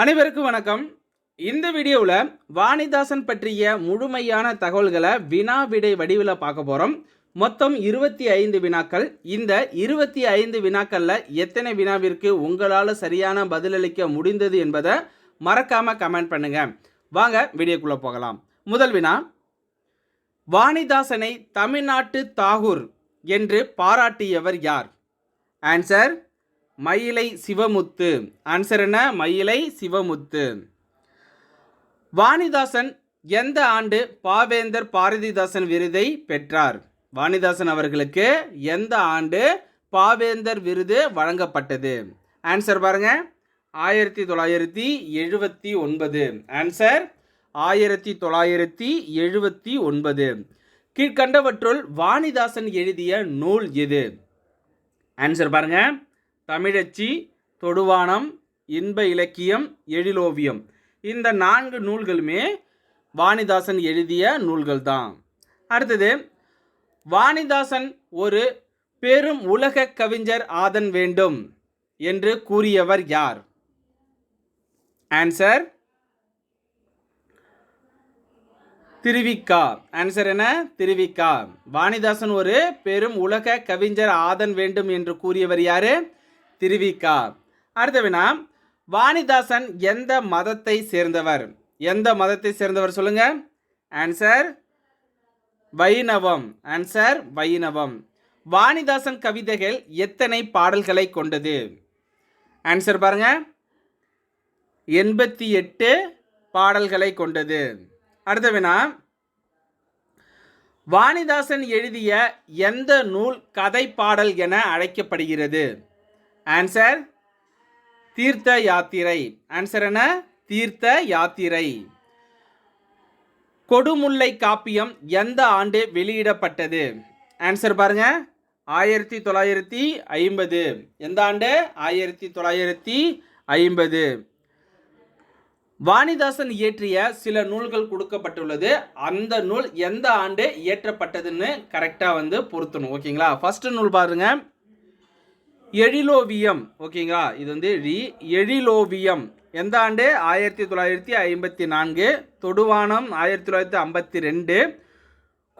அனைவருக்கும் வணக்கம். இந்த வீடியோவில் வாணிதாசன் பற்றிய முழுமையான தகவல்களை வினா விடை வடிவில் பார்க்க போகிறோம் மொத்தம் இருபத்தி ஐந்து வினாக்கள். இந்த இருபத்தி ஐந்து வினாக்களில் எத்தனை வினாவிற்கு உங்களால் சரியான பதிலளிக்க முடிந்தது என்பதை மறக்காமல் கமெண்ட் பண்ணுங்கள் வாங்க வீடியோக்குள்ளே போகலாம். முதல் வினா வாணிதாசனை தமிழ்நாட்டு தாகூர் என்று பாராட்டியவர் யார்? ஆன்சர் மயிலை சிவமுத்து. ஆன்சர் என்ன? மயிலை சிவமுத்து. வாணிதாசன் எந்த ஆண்டு பாவேந்தர் பாரதிதாசன் விருதை பெற்றார்? வாணிதாசன் அவர்களுக்கு எந்த ஆண்டு பாவேந்தர் விருது வழங்கப்பட்டது? ஆன்சர் பாருங்க. ஆயிரத்தி தொள்ளாயிரத்தி எழுபத்தி ஒன்பது. ஆன்சர் ஆயிரத்தி தொள்ளாயிரத்தி எழுபத்தி ஒன்பது. கீழ்கண்டவற்றுள் வாணிதாசன் எழுதிய நூல் எது? ஆன்சர் பாருங்கள் தமிழச்சி தொடுவானம் இன்ப இலக்கியம் எழிலோவியம். இந்த நான்கு நூல்களுமே வாணிதாசன் எழுதிய நூல்கள் தான் அடுத்தது வாணிதாசன் ஒரு பெரும் உலக கவிஞர் ஆதன் வேண்டும் என்று கூறியவர் யார்? ஆன்சர் திருவிக்கா. ஆன்சர் என்ன? திருவிக்கா. வாணிதாசன் ஒரு பெரும் உலக கவிஞர் ஆதன் வேண்டும் என்று கூறியவர் யாரு? திருவிகா அடுத்த வினா வாணிதாசன் எந்த மதத்தை சேர்ந்தவர்? எந்த மதத்தை சேர்ந்தவர் சொல்லுங்க? ஆன்சர் வைணவம். ஆன்சர் வைணவம். வாணிதாசன் கவிதைகள் எத்தனை பாடல்களை கொண்டது? ஆன்சர் பாருங்க. எண்பத்தி எட்டு பாடல்களை கொண்டது. அடுத்த வினா வாணிதாசன் எழுதிய எந்த நூல் கதை பாடல் என அழைக்கப்படுகிறது? ஆன்சர் தீர்த்த யாத்திரை. ஆன்சர் என்ன? தீர்த்த யாத்திரை. கொடுமுல்லை காப்பியம் எந்த ஆண்டு வெளியிடப்பட்டது? ஆன்சர் பாருங்க. ஆயிரத்தி தொள்ளாயிரத்தி ஐம்பது. எந்த ஆண்டு? ஆயிரத்தி தொள்ளாயிரத்தி ஐம்பது. வாணிதாசன் இயற்றிய சில நூல்கள் கொடுக்கப்பட்டுள்ளது. அந்த நூல் எந்த ஆண்டு இயற்றப்பட்டதுன்னு கரெக்டாக வந்து பொருத்தணும். ஓகேங்களா ஃபஸ்ட்டு நூல் பாருங்கள் எழிலோவியம். ஓகேங்களா? இது வந்து ரி எழிலோவியம். எந்த ஆண்டு? ஆயிரத்தி தொள்ளாயிரத்தி ஐம்பத்தி நான்கு. தொடுவானம் ஆயிரத்தி தொள்ளாயிரத்தி ஐம்பத்தி ரெண்டு.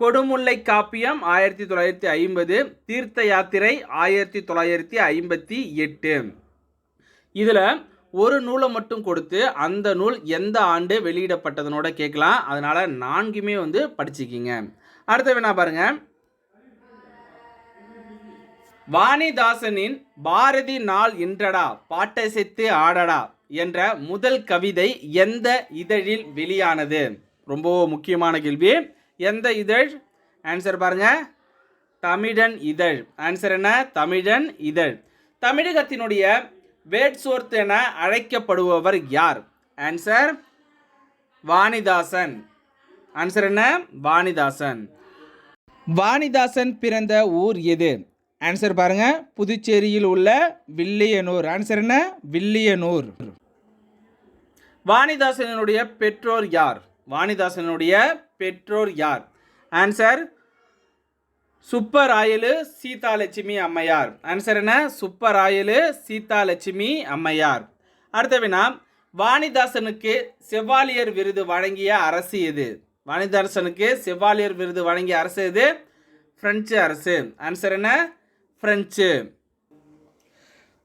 கொடுமுல்லை காப்பியம் ஆயிரத்தி தொள்ளாயிரத்தி ஐம்பது. தீர்த்த யாத்திரை ஆயிரத்தி தொள்ளாயிரத்தி ஐம்பத்தி எட்டு. இதில் ஒரு நூலை மட்டும் கொடுத்து அந்த நூல் எந்த ஆண்டு வெளியிடப்பட்டதுனோட கேட்கலாம். அதனால் நான்குமே வந்து படிச்சுக்கிங்க. அடுத்த வேணா பாருங்கள் வாணிதாசனின் பாரதி நாள் இன்றடா பாட்டசைத்து ஆடடா என்ற முதல் கவிதை எந்த இதழில் வெளியானது? ரொம்ப முக்கியமான கேள்வி. எந்த இதழ்? ஆன்சர் பாருங்க. தமிழன் இதழ். ஆன்சர் என்ன? தமிழன் இதழ். தமிழகத்தினுடைய வேட்சோர்த் என அழைக்கப்படுபவர் யார்? ஆன்சர் வாணிதாசன். ஆன்சர் என்ன? வாணிதாசன். வாணிதாசன் பிறந்த ஊர் எது? ஆன்சர் பாருங்க. புதுச்சேரியில் உள்ள வில்லியனூர். ஆன்சர் என்ன? வில்லியனூர். வாணிதாசனுடைய பெற்றோர் யார்? வாணிதாசனுடைய பெற்றோர் யார்? ஆன்சர் சுப்பராயலு சீதாலட்சுமி அம்மையார். ஆன்சர் என்ன? சுப்பராயலு சீதாலட்சுமி அம்மையார். அடுத்த வினா வாணிதாசனுக்கு செவ்வாலியர் விருது வழங்கிய அரசு எது? வாணிதாசனுக்கு செவ்வாலியர் விருது வழங்கிய அரசு எது? பிரெஞ்சு அரசு. ஆன்சர் என்ன? பிரெஞ்சு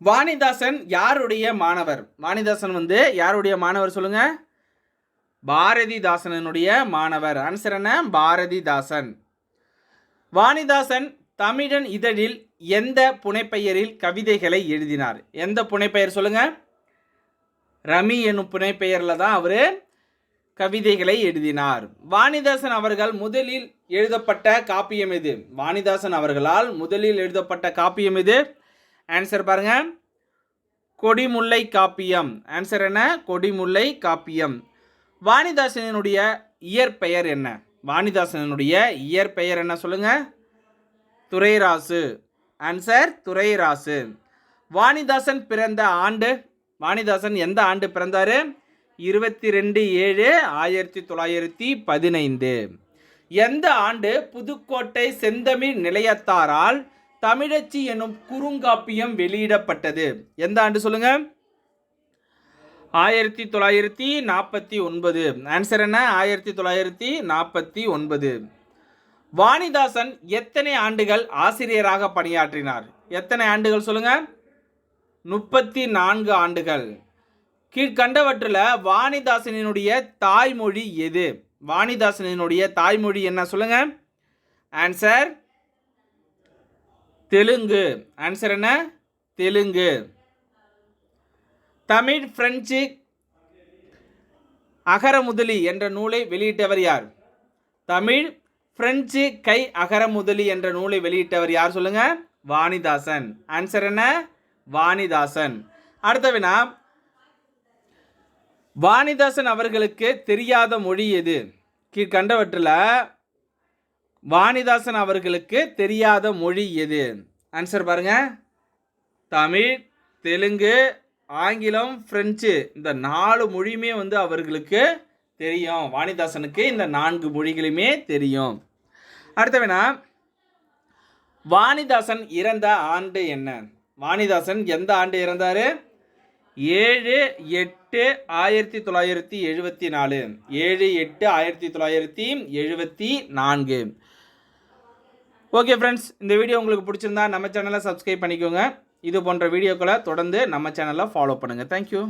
வாணிதாசன் யாருடைய மாணவர்? வாணிதாசன் வந்து யாருடைய மாணவர் சொல்லுங்க? பாரதிதாசனனுடைய மாணவர். ஆன்சர் என்ன? பாரதிதாசன். வாணிதாசன் தமிழன் இதழில் எந்த புனைப்பெயரில் கவிதைகளை எழுதினார்? எந்த புனைப்பெயர் சொல்லுங்க? ரமி என்னும் புனைப்பெயரில் தான் அவர் கவிதைகளை எழுதினார். வாணிதாசன் அவர்கள் முதலில் எழுதப்பட்ட காப்பியம் இது வாணிதாசன் அவர்களால் முதலில் எழுதப்பட்ட காப்பியம் இது ஆன்சர் பாருங்க. கொடிமுல்லை காப்பியம். ஆன்சர் என்ன? கொடிமுல்லை காப்பியம். வாணிதாசனுடைய இயற்பெயர் என்ன? வாணிதாசனுடைய இயற்பெயர் என்ன சொல்லுங்க? துரைராசு. ஆன்சர் துரைராசு. வாணிதாசன் பிறந்த ஆண்டு? வாணிதாசன் எந்த ஆண்டு பிறந்தாரு? இருபத்தி ரெண்டு ஏழு ஆயிரத்தி தொள்ளாயிரத்தி பதினைந்து. எந்த ஆண்டு புதுக்கோட்டை செந்தமிழ் நிலையத்தாரால் தமிழச்சி எனும் குறுங்காப்பியம் வெளியிடப்பட்டது? எந்த ஆண்டு சொல்லுங்க? ஆயிரத்தி தொள்ளாயிரத்தி நாற்பத்தி ஒன்பது. ஆன்சர் என்ன? ஆயிரத்தி தொள்ளாயிரத்தி நாற்பத்தி ஒன்பது. வாணிதாசன் எத்தனை ஆண்டுகள் ஆசிரியராக பணியாற்றினார்? எத்தனை ஆண்டுகள் சொல்லுங்க? முப்பத்தி நான்கு ஆண்டுகள். கீழ்கண்டவற்றில் வாணிதாசனினுடைய தாய்மொழி எது? வாணிதாசனினுடைய தாய்மொழி என்ன? சொல்லுங்க. ஆன்சர் தெலுங்கு. ஆன்சர் என்ன? தெலுங்கு. தமிழ் பிரெஞ்சு அகரமுதலி என்ற நூலை வெளியிட்டவர் யார்? தமிழ் பிரெஞ்சு கை அகரமுதலி என்ற நூலை வெளியிட்டவர் யார்? சொல்லுங்க. வாணிதாசன். ஆன்சர் என்ன? வாணிதாசன். அடுத்த வினா வாணிதாசன் அவர்களுக்கு தெரியாத மொழி எது? கீழ்கண்டவற்றில் வாணிதாசன் அவர்களுக்கு தெரியாத மொழி எது? ஆன்சர் பாருங்க. தமிழ் தெலுங்கு ஆங்கிலம் பிரெஞ்சு இந்த நாலு மொழியுமே வந்து அவர்களுக்கு தெரியும். வாணிதாசனுக்கு இந்த நான்கு மொழிகளுமே தெரியும். அடுத்த வேணா வாணிதாசன் இறந்த ஆண்டு என்ன? வாணிதாசன் எந்த ஆண்டு இறந்தாரு? ஏழு எட்டு ஆயிரத்தி தொள்ளாயிரத்தி எழுபத்தி நாலு. ஏழு எட்டு ஆயிரத்தி தொள்ளாயிரத்தி எழுபத்தி நான்கு. ஓகே ஃப்ரெண்ட்ஸ் இந்த வீடியோ உங்களுக்கு பிடிச்சிருந்தா நம்ம சேனலை சப்ஸ்கிரைப் பண்ணிக்கோங்க. இது போன்ற வீடியோக்களை தொடர்ந்து நம்ம சேனலை ஃபாலோ பண்ணுங்கள் தேங்க்யூ